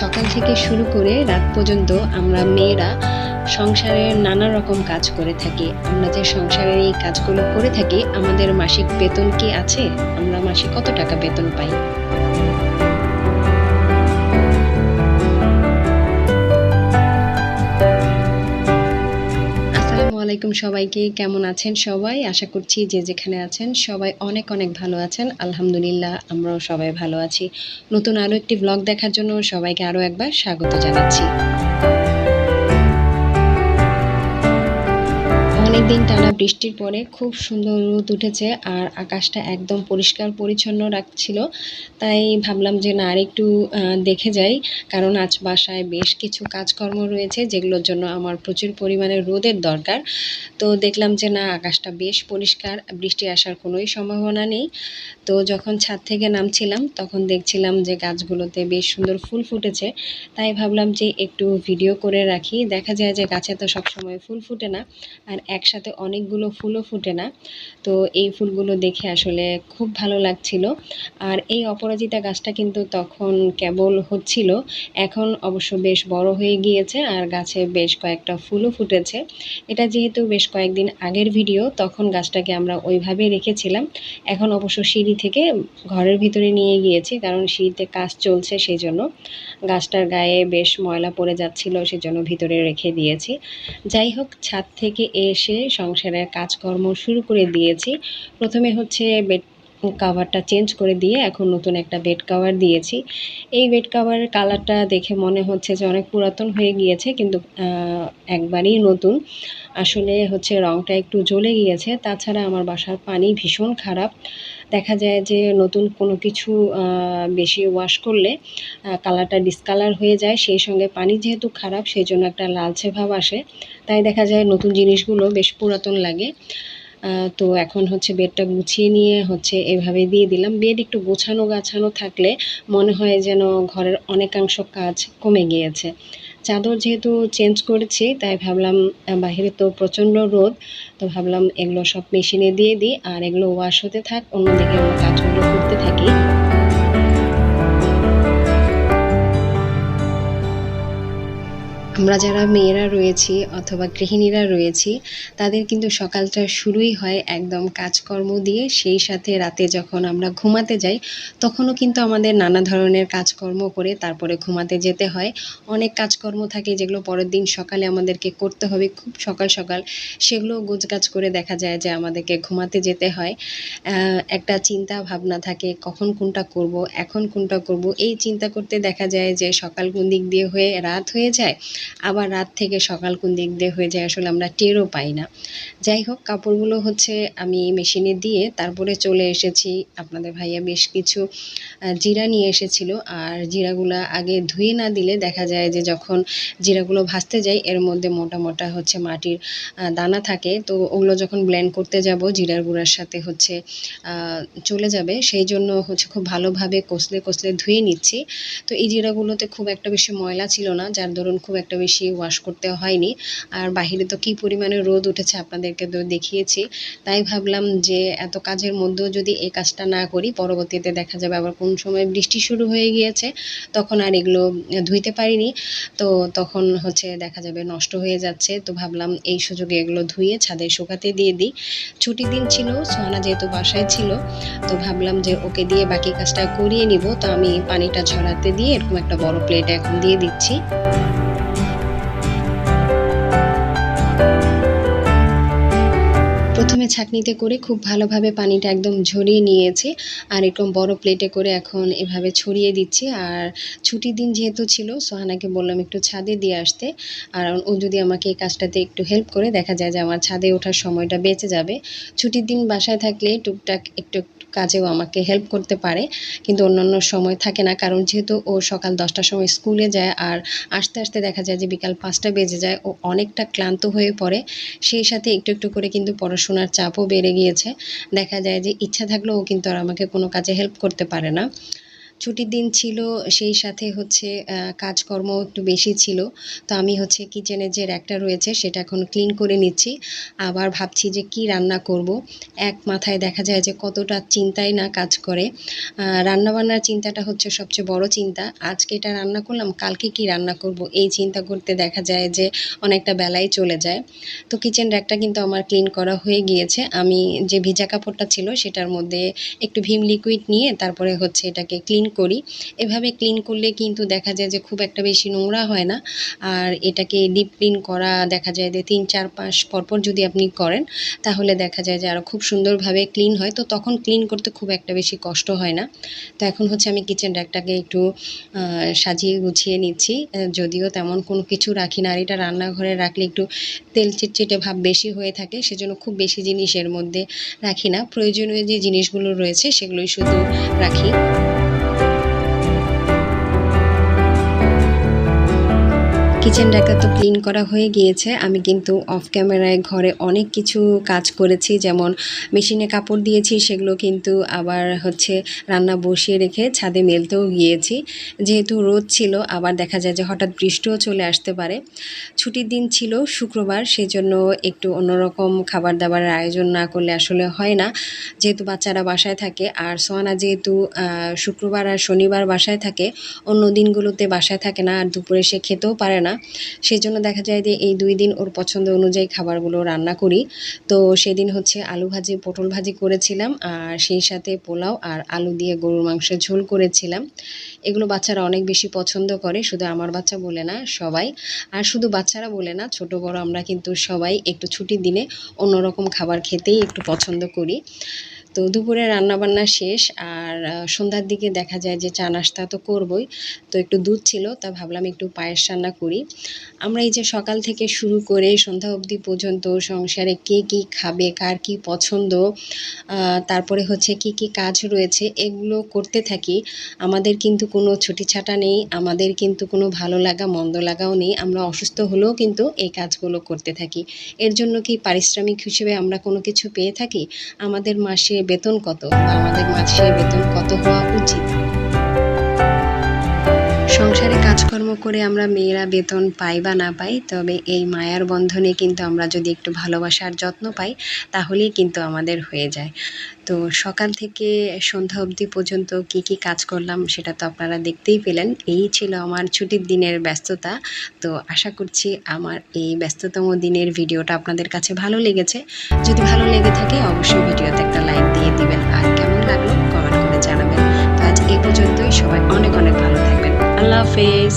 সকাল থেকে শুরু করে রাত পর্যন্ত আমরা মেয়েরা সংসারের নানা রকম কাজ করে থাকি। আমরা যে সংসারের এই কাজগুলো করে থাকি, আমাদের মাসিক বেতন কি আছে? আমরা মাসে কত টাকা বেতন পাই? আলাইকুম সবাইকে, কেমন আছেন সবাই? আশা করছি যে যেখানে আছেন সবাই অনেক অনেক ভালো আছেন। আলহামদুলিল্লাহ, আমরাও সবাই ভালো আছি। নতুন আরও একটি ব্লগ দেখার জন্য সবাইকে আরও একবার স্বাগত জানাচ্ছি। অনেকদিন টানা বৃষ্টির পরে খুব সুন্দর রোদ উঠেছে আর আকাশটা একদম পরিষ্কার পরিচ্ছন্ন রাখছিল। তাই ভাবলাম যে না আর একটু দেখে যাই। কারণ আজ বাসায় বেশ কিছু কাজকর্ম রয়েছে, যেগুলোর জন্য আমার প্রচুর পরিমাণে রোদের দরকার। তো দেখলাম যে না, আকাশটা বেশ পরিষ্কার, বৃষ্টি আসার কোনোই সম্ভাবনা নেই। তো যখন ছাদ থেকে নামছিলাম, তখন দেখছিলাম যে গাছগুলোতে বেশ সুন্দর ফুল ফুটেছে। তাই ভাবলাম যে একটু ভিডিও করে রাখি। দেখা যায় যে গাছে তো সবসময় ফুল ফুটে না। আর একসাথে অনেকগুলো ফুলও ফুটে না। তো এই ফুলগুলো দেখে আসলে খুব ভালো লাগছিল। আর এই অপরাজিতা গাছটা কিন্তু তখন কেবল হচ্ছিল, এখন অবশ্য বেশ বড় হয়ে গিয়েছে আর গাছে বেশ কয়েকটা ফুলও ফুটেছে। এটা যেহেতু বেশ কয়েকদিন আগের ভিডিও, তখন গাছটাকে আমরা ওইভাবে রেখেছিলাম। এখন অবশ্য সিঁড়ি থেকে ঘরের ভিতরে নিয়ে গিয়েছি, কারণ সিঁড়িতে কাজ চলছে সেই জন্য গাছটার গায়ে বেশ ময়লা পড়ে যাচ্ছিল, সেজন্য ভিতরে রেখে দিয়েছি। যাই হোক, ছাদ থেকে এসে সংসারের কাজকর্ম শুরু করে দিয়েছি। প্রথমে হচ্ছে বেড কাভারটা চেঞ্জ করে দিয়ে এখন নতুন একটা বেড কাভার দিয়েছি। এই বেড কাভারের কালারটা দেখে মনে হচ্ছে যে অনেক পুরাতন হয়ে গিয়েছে, কিন্তু একবারই নতুন। আসলে হচ্ছে রংটা একটু জ্বলে গিয়েছে, তাছাড়া আমার বাসার পানি ভীষণ খারাপ। দেখা যায় যে নতুন কোনো কিছু বেশি ওয়াশ করলে কালারটা ডিসকালার হয়ে যায়। সেই সঙ্গে পানি যেহেতু খারাপ, সেই জন্য একটা লালচে ভাব আসে। তাই দেখা যায় নতুন জিনিসগুলো বেশ পুরাতন লাগে। তো এখন হচ্ছে বেডটা গুছিয়ে নিয়ে হচ্ছে এভাবে দিয়ে দিলাম। বেড একটু গোছানো গাছানো থাকলে মনে হয় যেন ঘরের অনেকাংশ কাজ কমে গিয়েছে। চাদর যেহেতু চেঞ্জ করেছি, তাই ভাবলাম বাহিরে তো প্রচণ্ড রোদ, তো ভাবলাম এগুলো সব মেশিনে দিয়ে দিই, আর এগুলো ওয়াশ হতে থাক, অন্যদিকে অন্য কাজগুলো করতে থাকি। আমরা যারা মেয়েরা রয়েছি অথবা গৃহিণীরা রয়েছি, তাদের কিন্তু সকালটা শুরুই হয় একদম কাজকর্ম দিয়ে। সেই সাথে রাতে যখন আমরা ঘুমাতে যাই, তখনও কিন্তু আমাদের নানা ধরনের কাজকর্ম করে তারপরে ঘুমাতে যেতে হয়। অনেক কাজকর্ম থাকে যেগুলো পরের দিন সকালে আমাদেরকে করতে হবে। খুব সকাল সকাল সেগুলো গোছগাছ করে দেখা যায় যে আমাদেরকে ঘুমাতে যেতে হয়। একটা চিন্তা ভাবনা থাকে, কখন কোনটা করব, এখন কোনটা করব? এই চিন্তা করতে দেখা যায় যে সকাল কোন দিক দিয়ে হয়ে রাত হয়ে যায় আবার রাত থেকে সকাল কোন দিক দিয়ে হয়ে যায় আসলে আমরা টেরও পাই না। যাই হোক, কাপড়গুলো হচ্ছে আমি মেশিনে দিয়ে তারপরে চলে এসেছি। আপনাদের ভাইয়া বেশ কিছু জিরা নিয়ে এসেছিল। আর জিরাগুলো আগে ধুয়ে না দিলে দেখা যায় যে যখন জিরাগুলো ভাজতে যাই, এর মধ্যে মোটা মোটা হচ্ছে মাটির দানা থাকে। তো ওগুলো যখন ব্লেন্ড করতে যাব, জিরার গুঁড়ার সাথে হচ্ছে চলে যাবে। সেই জন্য হচ্ছে খুব ভালোভাবে কষলে কষলে ধুয়ে নিচ্ছি। তো এই জিরাগুলোতে খুব একটা বেশি ময়লা ছিল না, যার দরুন খুব একটা বেশি ওয়াশ করতে হয়নি। আর বাহিরে তো কি পরিমাণে রোদ উঠেছে আপনাদেরকে তো দেখিয়েছি। তাই ভাবলাম যে এত কাজের মধ্যেও যদি এই কাজটা না করি, পরবর্তীতে দেখা যাবে আবার কোন সময় বৃষ্টি শুরু হয়ে গিয়েছে, তখন আর এগুলো ধুইতে পারিনি। তো তখন হচ্ছে দেখা যাবে নষ্ট হয়ে যাচ্ছে। তো ভাবলাম এই সুযোগে এগুলো ধুয়ে ছাদে শুকাতে দিয়ে দিই। ছুটির দিন ছিল, সোহানা যেহেতু বাসায় ছিল, তো ভাবলাম যে ওকে দিয়ে বাকি কাজটা করিয়ে নিব। তো আমি পানিটা ঝরাতে দিয়ে এরকম একটা বড় প্লেট এখন দিয়ে দিচ্ছি। প্রথমে ছাঁকনিতে করে খুব ভালোভাবে পানিটা একদম ঝরিয়ে নিয়েছি আর এরকম বড় প্লেটে করে এখন এভাবে ছড়িয়ে দিচ্ছি। আর ছুটির দিন যেহেতু ছিল, সোহানাকে বললাম একটু ছাদে দিয়ে আসতে। আর ও যদি আমাকে এই কাজটাতে একটু হেল্প করে, দেখা যায় যে আমার ছাদে ওঠার সময়টা বেঁচে যাবে। ছুটির দিন বাসায় থাকলে টুকটাক একটু কাজেও আমাকে হেল্প করতে পারে, কিন্তু অন্যান্য সময় থাকে না। কারণ যেহেতু ও সকাল দশটার সময় স্কুলে যায় আর আসতে আসতে দেখা যায় যে বিকাল পাঁচটা বেজে যায়, ও অনেকটা ক্লান্ত হয়ে পড়ে। সেই সাথে একটু একটু করে কিন্তু পড়াশোনার চাপও বেড়ে গিয়েছে। দেখা যায় যে ইচ্ছা থাকলেও কিন্তু আর আমাকে কোনো কাজে হেল্প করতে পারে না। ছুটির দিন ছিল, সেই সাথে হচ্ছে কাজকর্ম একটু বেশি ছিল। তো আমি হচ্ছে কিচেনের যে র্যাকটা রয়েছে, সেটা এখন ক্লিন করে নিচ্ছি। আবার ভাবছি যে কি রান্না করব। এক মাথায় দেখা যায় যে কতটা চিন্তাই না কাজ করে। রান্নাবান্নার চিন্তাটা হচ্ছে সবচেয়ে বড় চিন্তা। আজকে এটা রান্না করলাম, কালকে কি রান্না করব? এই চিন্তা করতে দেখা যায় যে অনেকটা বেলায় চলে যায়। তো কিচেন র্যাকটা কিন্তু আমার ক্লিন করা হয়ে গিয়েছে। আমি যে ভিজা কাপড়টা ছিল, সেটার মধ্যে একটু ভীম লিকুইড নিয়ে তারপরে হচ্ছে এটাকে ক্লিন করি। এভাবে ক্লিন করলে কিন্তু দেখা যায় যে খুব একটা বেশি নোংরা হয় না। আর এটাকে ডিপ ক্লিন করা দেখা যায় যে তিন, চার, পাঁচ পরপর যদি আপনি করেন, তাহলে দেখা যায় যে আরও খুব সুন্দরভাবে ক্লিন হয়। তো তখন ক্লিন করতে খুব একটা বেশি কষ্ট হয় না। তো এখন হচ্ছে আমি কিচেন র্যাকটাকে একটু সাজিয়ে গুছিয়ে নিচ্ছি। যদিও তেমন কোনো কিছু রাখি না। আর এটা রান্নাঘরে রাখলে একটু তেল চিটচিটে ভাব বেশি হয়ে থাকে, সেজন্য খুব বেশি জিনিস এর মধ্যে রাখি না। প্রয়োজনীয় যে জিনিসগুলো রয়েছে, সেগুলোই শুধু রাখি। কিচেন র্যাকটা তো ক্লিন করা হয়ে গিয়েছে। আমি কিন্তু অফ ক্যামেরায় ঘরে অনেক কিছু কাজ করেছি, যেমন মেশিনে কাপড় দিয়েছি, সেগুলো কিন্তু আবার হচ্ছে রান্না বসিয়ে রেখে ছাদে মেলতেও গিয়েছি। যেহেতু রোদ ছিল, আবার দেখা যায় যে হঠাৎ বৃষ্টিও চলে আসতে পারে। ছুটির দিন ছিল শুক্রবার, সেজন্য একটু অন্যরকম খাবার দাবারের আয়োজন না করলে আসলে হয় না। যেহেতু বাচ্চারা বাসায় থাকে, আর সোয়ানা যেহেতু শুক্রবার আর শনিবার বাসায় থাকে, অন্য দিনগুলোতে বাসায় থাকে না, আর দুপুরে সে খেতেও পারে না। সেই জন্য দেখা যায় যে এই দুই দিন ওর পছন্দ অনুযায়ী খাবারগুলো রান্না করি। তো সেদিন হচ্ছে আলু ভাজি, পটল ভাজি করেছিলাম আর সেই সাথে পোলাও আর আলু দিয়ে গরুর মাংসের ঝোল করেছিলাম। এগুলো বাচ্চারা অনেক বেশি পছন্দ করে, শুধু আমার বাচ্চা বলে না, সবাই। আর শুধু বাচ্চারা বলে না, ছোট বড় আমরা কিন্তু সবাই একটু ছুটির দিনে অন্যরকম খাবার খেতেই একটু পছন্দ করি। তো দুপুরে রান্নাবান্না শেষ আর সন্ধ্যার দিকে দেখা যায় যে চা নাস্তা তো করবই। তো একটু দুধ ছিল, তা ভাবলাম একটু পায়েস রান্না করি। আমরা এই যে সকাল থেকে শুরু করে সন্ধ্যা অবধি পর্যন্ত সংসারে কে কী খাবে, কার কী পছন্দ তারপরে হচ্ছে কি কি কাজ রয়েছে, এগুলো করতে থাকি। আমাদের কিন্তু কোনো ছুটি ছাটা নেই, আমাদের কিন্তু কোনো ভালো লাগা, মন্দ লাগাও নেই। আমরা অসুস্থ হলেও কিন্তু এই কাজগুলো করতে থাকি। এর জন্য কি পারিশ্রমিক হিসেবে আমরা কোনো কিছু পেয়ে থাকি? আমাদের মাসে বেতন কত? আমাদের মাসে বেতন কত হওয়া উচিত? সংসারে কাজকর্ম করে আমরা মেয়েরা বেতন পাই বা না পাই, তবে এই মায়ার বন্ধনে কিন্তু আমরা যদি একটু ভালোবাসার যত্ন পাই, তাহলেই কিন্তু আমাদের হয়ে যায়। তো সকাল থেকে সন্ধ্যা অবধি পর্যন্ত কি কি কাজ করলাম সেটা তো আপনারা দেখতেই পেলেন। এই ছিল আমার ছুটির দিনের ব্যস্ততা। তো আশা করছি আমার এই ব্যস্ততম দিনের ভিডিওটা আপনাদের কাছে ভালো লেগেছে। যদি ভালো লেগে থাকে, অবশ্যই ভিডিওতে একটা লাইক দিয়ে দিবেন। আর কেমন লাগল, কমেন্ট করে জানাবেন। তো আজ এই পর্যন্তই। সবাই অনেক অনেক ভালো থাকবেন। আল্লাহ হাফেজ